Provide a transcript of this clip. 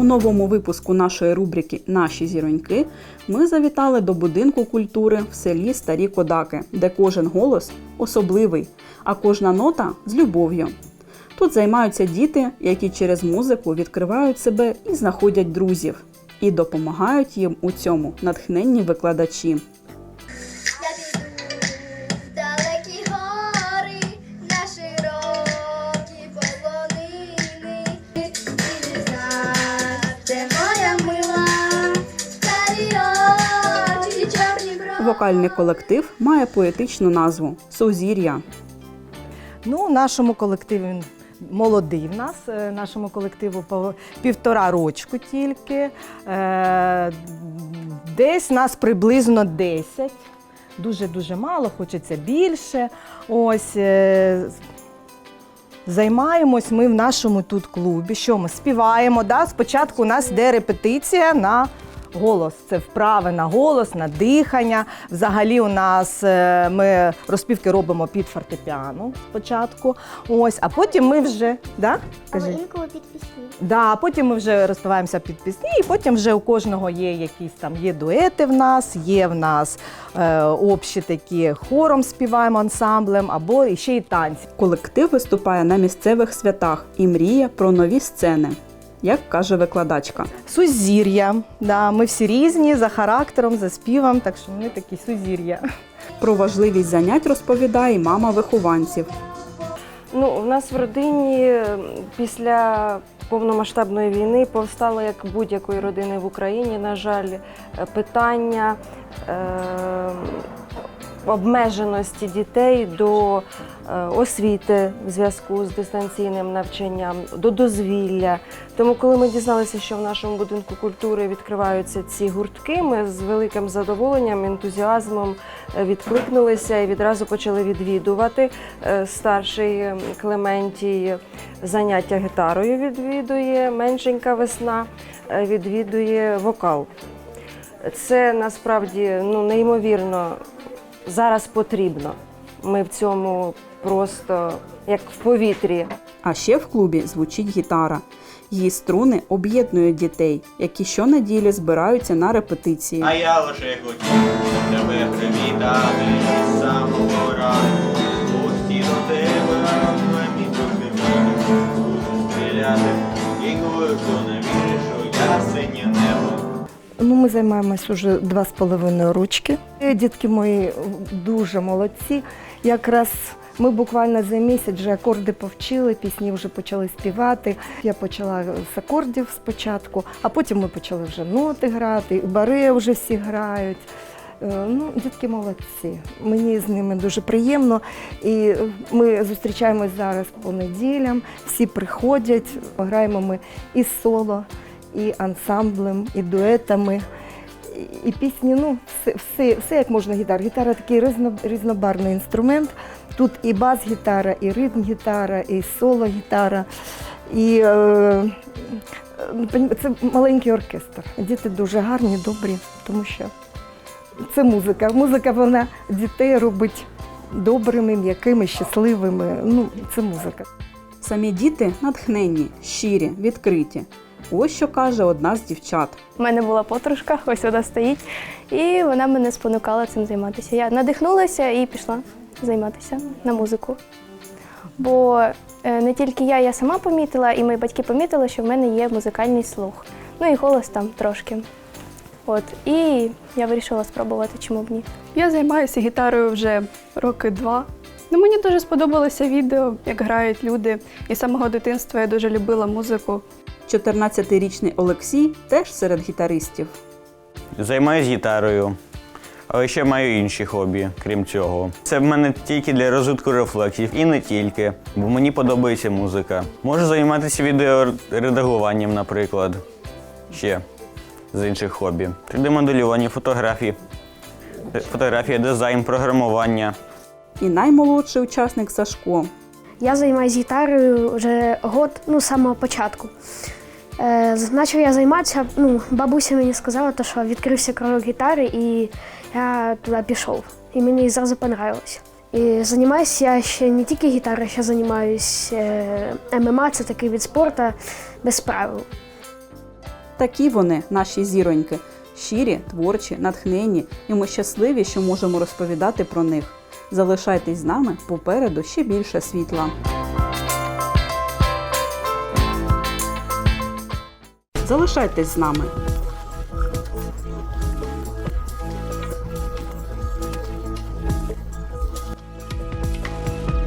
У новому випуску нашої рубрики Наші зіроньки ми завітали до будинку культури в селі Старі Кодаки, де кожен голос особливий, а кожна нота з любов'ю. Тут займаються діти, які через музику відкривають себе і знаходять друзів, і допомагають їм у цьому натхненні викладачі. Вокальний колектив має поетичну назву Сузір'я. Ну, в нашому колективі він молодий в нас, е, нашому колективу півтора рочку тільки. Е, Десь нас приблизно 10. Дуже-дуже мало, хочеться більше. Ось е, займаємось ми в нашому тут клубі. Що ми співаємо? Да? Спочатку у нас йде репетиція на голос. Це вправи на голос, на дихання. Взагалі, у нас е, ми розпівки робимо під фортепіано спочатку. Ось, а потім ми вже. Да? Але інколи під пісні. Да, потім ми вже розпиваємося під пісні, і потім вже у кожного є якісь там є дуети в нас, є в нас е, общі такі хором співаємо ансамблем, або ще й танці. Колектив виступає на місцевих святах і мріє про нові сцени, як каже викладачка. Сузір'я. Да, ми всі різні за характером, за співом, так що ми такі сузір'я. Про важливість занять розповідає мама вихованців. Ну, у нас в родині після повномасштабної війни повстало, як будь-якої родини в Україні, на жаль, е, питання е, обмеженості дітей до освіти в зв'язку з дистанційним навчанням, до дозвілля. Тому, коли ми дізналися, що в нашому будинку культури відкриваються ці гуртки, ми з великим задоволенням, ентузіазмом е, відкликнулися і відразу почали відвідувати. Е, Старший е, Клементій заняття гітарою відвідує, меншенька весна е, відвідує вокал. Це насправді ну, неймовірно зараз потрібно. Ми в цьому просто як в повітрі. А ще в клубі звучить гітара. Її струни об'єднують дітей, які щонеділі збираються на репетиції. А я лише хотів тебе привітати з самого ранку. Пусті до тебе, буду стріляти. І коли хто не вірить, що я синє небо. Ну, ми займаємось уже два з половиною ручки. Дітки мої дуже молодці. Якраз ми буквально за місяць вже акорди повчили, пісні вже почали співати. Я почала з акордів спочатку, а потім ми почали вже ноти грати, і баре вже всі грають. Е, Ну, дітки молодці. Мені з ними дуже приємно. І ми зустрічаємось зараз по неділям. Всі приходять. Граємо ми і соло, і ансамблем, і дуетами. І- пісні, ну, все, все, все як можна гітара. Гітара такий різно, різнобарний інструмент. Тут і бас-гітара, і ритм-гітара, і соло-гітара. І е, це маленький оркестр. Діти дуже гарні, добрі, тому що це музика. Музика вона дітей робить добрими, м'якими, щасливими. Ну, це музика. Самі діти натхненні, щирі, відкриті. Ось що каже одна з дівчат. У мене була подружка, ось вона стоїть, і вона мене спонукала цим займатися. Я надихнулася і пішла займатися на музику. Бо е, не тільки я, я сама помітила, і мої батьки помітили, що в мене є музикальний слух. Ну і голос там трошки. От. І я вирішила спробувати, чому б ні. Я займаюся гітарою вже роки два. Ну, мені дуже сподобалося відео, як грають люди. І з самого дитинства я дуже любила музику. 14-річний Олексій теж серед гітаристів. Займаюсь гітарою, але ще маю інші хобі, крім цього. Це в мене тільки для розвитку рефлексів і не тільки, бо мені подобається музика. Можу займатися відеоредагуванням, наприклад. Ще з інших хобі. 3D-моделювання, фотографії, фотографія, дизайн, програмування. І наймолодший учасник Сашко. Я займаюся гітарою вже год, ну, з самого початку. Е, почав я займатися, ну, бабуся мені сказала, що відкрився кружок гітари, і я туди пішов. І мені зразу понравилось. І займаюся я ще не тільки гітарою, ще займаюся е, ММА, це такий від спорту без правил. Такі вони, наші зіроньки, щирі, творчі, натхненні, і ми щасливі, що можемо розповідати про них. Залишайтесь з нами попереду ще більше світла. Залишайтесь з нами.